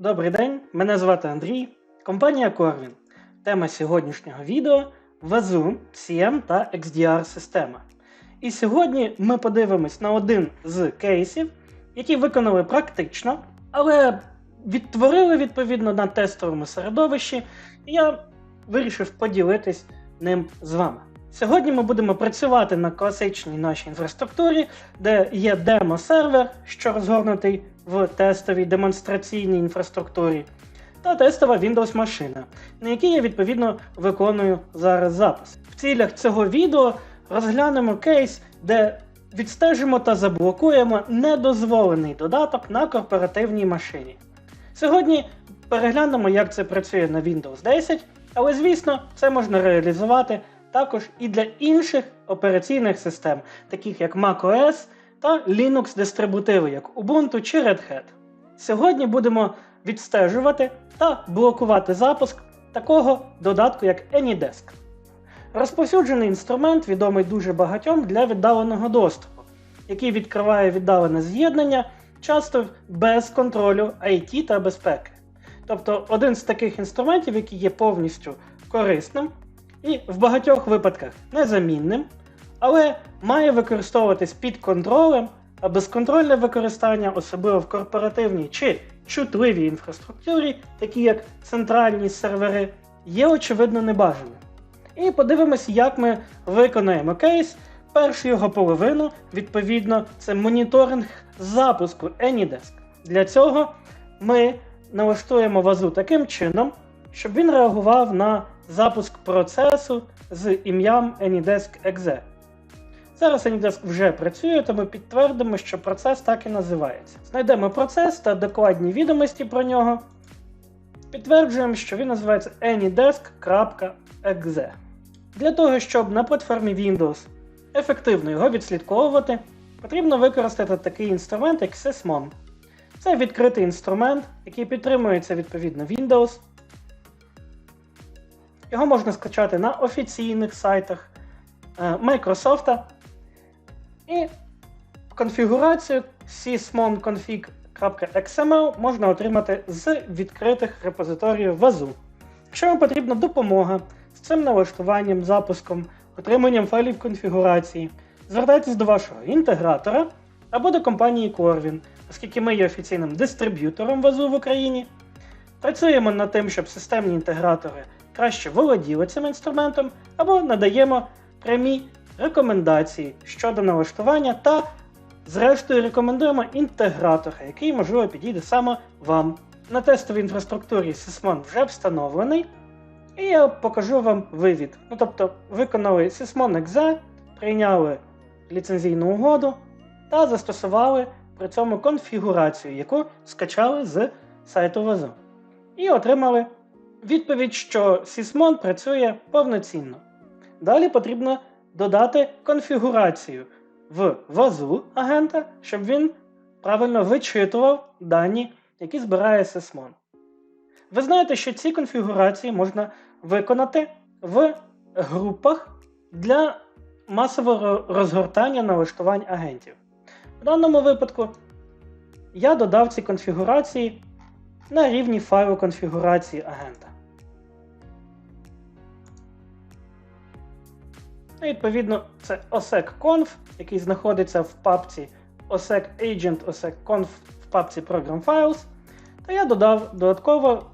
Добрий день, мене звати Андрій, компанія Corvin. Тема сьогоднішнього відео Вазу, CM та XDR система. І сьогодні ми подивимось на один з кейсів, які виконали практично, але відтворили відповідно на тестовому середовищі, і я вирішив поділитись ним з вами. Сьогодні ми будемо працювати на класичній нашій інфраструктурі, де є демо-сервер, що розгорнутий в тестовій демонстраційній інфраструктурі, та тестова Windows машина, на якій я відповідно виконую зараз запис. В цілях цього відео розглянемо кейс, де відстежимо та заблокуємо недозволений додаток на корпоративній машині. Сьогодні переглянемо, як це працює на Windows 10, але звісно, це можна реалізувати також і для інших операційних систем, таких як macOS та Linux дистрибутиви, як Ubuntu чи Red Hat. Сьогодні будемо відстежувати та блокувати запуск такого додатку, як AnyDesk. Розповсюджений інструмент відомий дуже багатьом для віддаленого доступу, який відкриває віддалене з'єднання, часто без контролю IT та безпеки. Тобто один з таких інструментів, який є повністю корисним і в багатьох випадках незамінним, але має використовуватись під контролем, а безконтрольне використання, особливо в корпоративній чи чутливій інфраструктурі, такі як центральні сервери, є очевидно небажаним. І подивимось, як ми виконаємо кейс. Першу його половину, відповідно, це моніторинг запуску AnyDesk. Для цього ми налаштуємо вазу таким чином, щоб він реагував на запуск процесу з ім'ям AnyDesk.exe. Зараз AnyDesk вже працює, тому підтвердимо, що процес так і називається. Знайдемо процес та докладні відомості про нього. Підтверджуємо, що він називається anydesk.exe. Для того, щоб на платформі Windows ефективно його відслідковувати, потрібно використати такий інструмент, як Sysmon. Це відкритий інструмент, який підтримується відповідно Windows. Його можна скачати на офіційних сайтах е, Microsoft. І конфігурацію sysmonconfig.xml можна отримати з відкритих репозиторіїв вазу. Якщо вам потрібна допомога з цим налаштуванням, запуском, отриманням файлів конфігурації, звертайтесь до вашого інтегратора або до компанії Corvin, оскільки ми є офіційним дистриб'ютором вазу в Україні. Працюємо над тим, щоб системні інтегратори краще володіли цим інструментом, або надаємо прямі рекомендації щодо налаштування та, зрештою, рекомендуємо інтегратора, який, можливо, підійде саме вам. На тестовій інфраструктурі Sysmon вже встановлений. І я покажу вам вивід. Ну, Тобто, виконали Sysmon Exe, прийняли ліцензійну угоду та застосували при цьому конфігурацію, яку скачали з сайту Вазу. І отримали відповідь, що Sysmon працює повноцінно. Далі потрібно додати конфігурацію в вазу агента, щоб він правильно вичитував дані, які збирає Sysmon. Ви знаєте, що ці конфігурації можна виконати в групах для масового розгортання налаштувань агентів. В даному випадку я додав ці конфігурації на рівні файлу конфігурації агента. Ну, відповідно, це OSEC-conf, який знаходиться в папці OSEC Agent OSEC-conf в папці Program Files. Та я додав додатково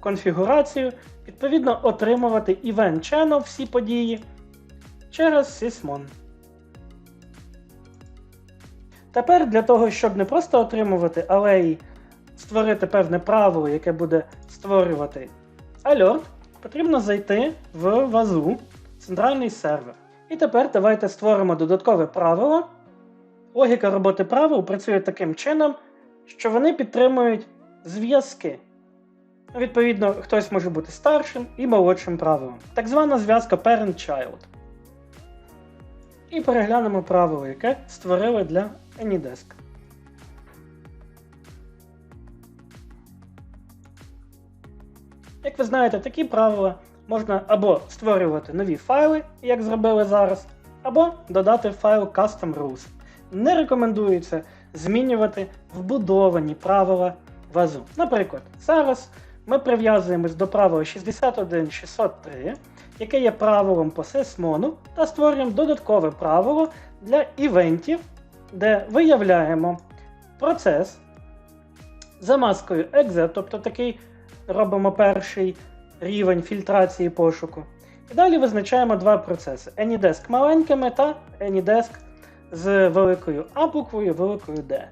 конфігурацію, відповідно, отримувати Event Channel всі події через Sysmon. Тепер для того, щоб не просто отримувати, але й створити певне правило, яке буде створювати alert, потрібно зайти в вазу центральний сервер. І тепер давайте створимо додаткове правило. Логіка роботи правил працює таким чином, що вони підтримують зв'язки. Відповідно, хтось може бути старшим і молодшим правилом. Так звана зв'язка Parent-Child. І переглянемо правило, яке створили для AnyDesk. Як ви знаєте, такі правила можна або створювати нові файли, як зробили зараз, або додати файл Custom Rules. Не рекомендується змінювати вбудовані правила вазу. Наприклад, зараз ми прив'язуємось до правила 61603, яке є правилом по сесмону, та створюємо додаткове правило для івентів, де виявляємо процес за маскою exe, тобто такий робимо перший рівень фільтрації пошуку. І далі визначаємо два процеси: AnyDesk маленькими та AnyDesk з великою А буквою великою D.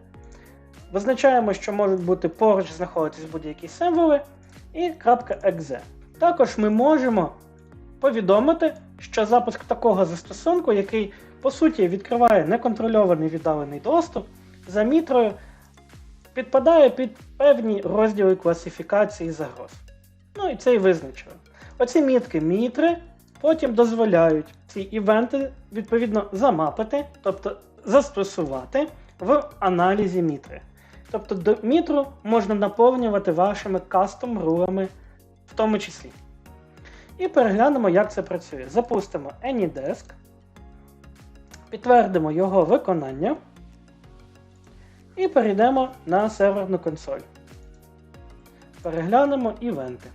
Визначаємо, що можуть бути поруч знаходитись будь-які символи і .exe. Також ми можемо повідомити, що запуск такого застосунку, який по суті відкриває неконтрольований віддалений доступ, за мітрою підпадає під певні розділи класифікації загроз. Ну і це і визначили. Оці мітки мітри потім дозволяють ці івенти відповідно замапити, тобто застосувати в аналізі мітри. Тобто до мітру можна наповнювати вашими кастом рулами в тому числі. І переглянемо, як це працює. Запустимо AnyDesk, підтвердимо його виконання і перейдемо на серверну консоль. Переглянемо івенти.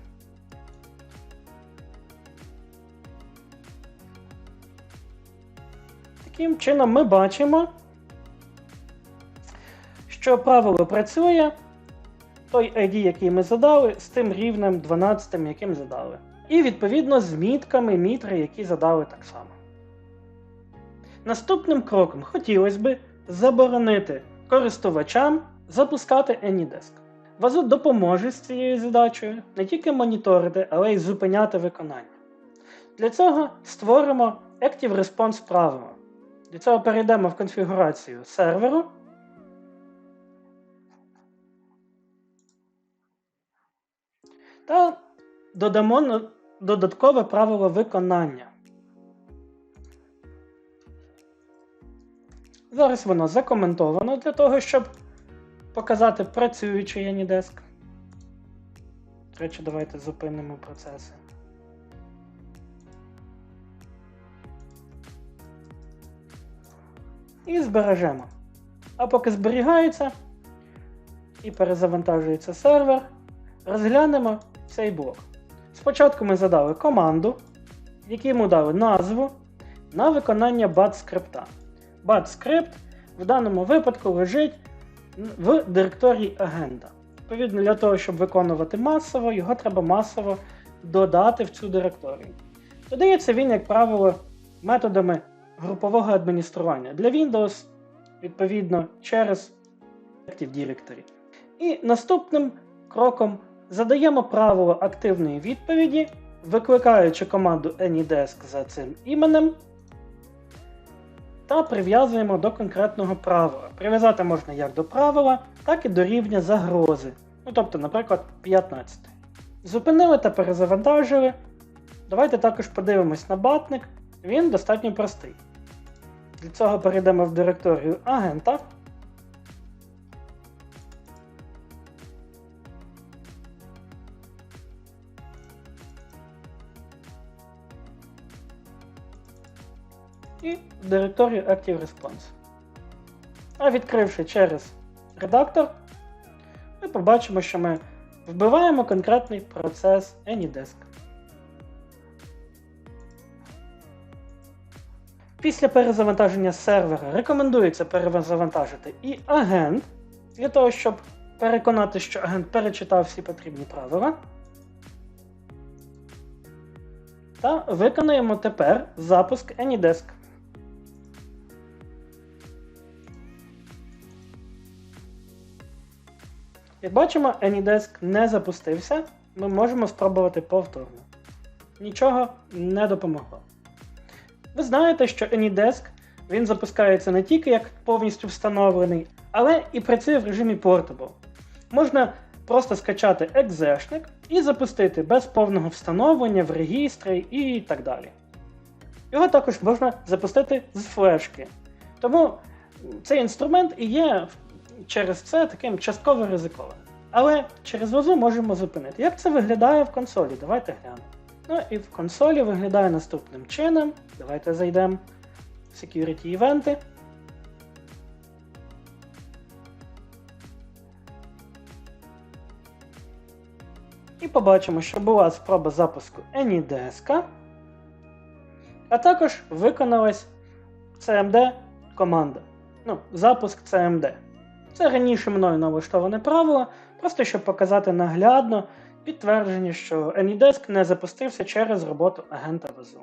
Таким чином ми бачимо, що правило працює, той ID, який ми задали, з тим рівнем 12, яким задали. І відповідно з мітками мітри, які задали так само. Наступним кроком хотілося б заборонити користувачам запускати AnyDesk. Вазу допоможе з цією задачею не тільки моніторити, але й зупиняти виконання. Для цього створимо Active Response правило. Для цього перейдемо в конфігурацію серверу. Та додамо додаткове правило виконання. Зараз воно закоментовано для того, щоб показати працюючий AnyDesk. До речі, давайте зупинимо процеси. І збережемо. А поки зберігається і перезавантажується сервер, розглянемо цей блок. Спочатку ми задали команду, якій ми дали назву на виконання bat скрипта. bat скрипт в даному випадку лежить в директорії агента. Відповідно, для того, щоб виконувати масово, його треба масово додати в цю директорію. Додається він, як правило, методами групового адміністрування для Windows, відповідно, через Active Directory. І наступним кроком задаємо правило активної відповіді, викликаючи команду AnyDesk за цим іменем. Та прив'язуємо до конкретного правила. Прив'язати можна як до правила, так і до рівня загрози. Ну, тобто, наприклад, 15. Зупинили та перезавантажили. Давайте також подивимось на батник. Він достатньо простий. Для цього перейдемо в директорію агента. І директорію Active Response. А відкривши через редактор, ми побачимо, що ми вбиваємо конкретний процес AnyDesk. Після перезавантаження сервера рекомендується перезавантажити і агент для того, щоб переконати, що агент перечитав всі потрібні правила. Та виконаємо тепер запуск AnyDesk. Як бачимо, AnyDesk не запустився. Ми можемо спробувати повторно. Нічого не допомогло. Ви знаєте, що AnyDesk він запускається не тільки як повністю встановлений, але і працює в режимі Portable. Можна просто скачати екзешник і запустити без повного встановлення в регістрі і так далі. Його також можна запустити з флешки. Тому цей інструмент і є через це таким частково ризикованим. Але через вазу можемо зупинити. Як це виглядає в консолі? Давайте глянемо. Ну і в консолі виглядає наступним чином. Давайте зайдемо в Security Event. і побачимо, що була спроба запуску AnyDesk, а також виконалась CMD команда. Ну, запуск CMD. Це раніше мною налаштоване правило, просто щоб показати наглядно підтвердження, що AnyDesk не запустився через роботу агента ВЗУ.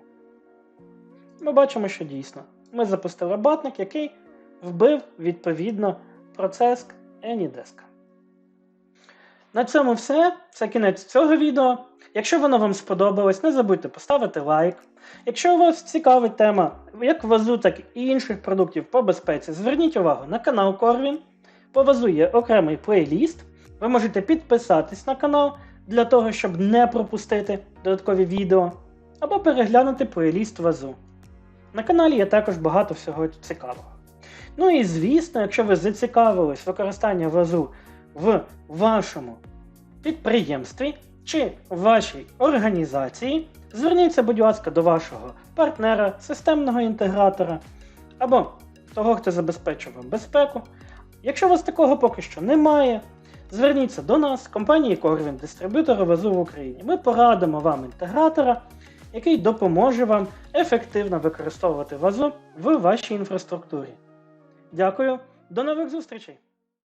Ми бачимо, що дійсно. Ми запустили батник, який вбив відповідно процес AnyDesk. На цьому все. Це кінець цього відео. Якщо воно вам сподобалось, не забудьте поставити лайк. Якщо вас цікавить тема як вазу, так і інших продуктів по безпеці, зверніть увагу на канал Corvin. По вазу є окремий плейліст. Ви можете підписатись на канал для того, щоб не пропустити додаткові відео, або переглянути плейліст вазу. На каналі є також багато всього цікавого. Ну і звісно, якщо ви зацікавились використання вазу в вашому підприємстві чи вашій організації, зверніться, будь ласка, до вашого партнера, системного інтегратора або того, хто забезпечує вам безпеку. Якщо у вас такого поки що немає, зверніться до нас, компанії Corvin, дистриб'ютора вазу в Україні. Ми порадимо вам інтегратора, який допоможе вам ефективно використовувати вазу в вашій інфраструктурі. Дякую, до нових зустрічей!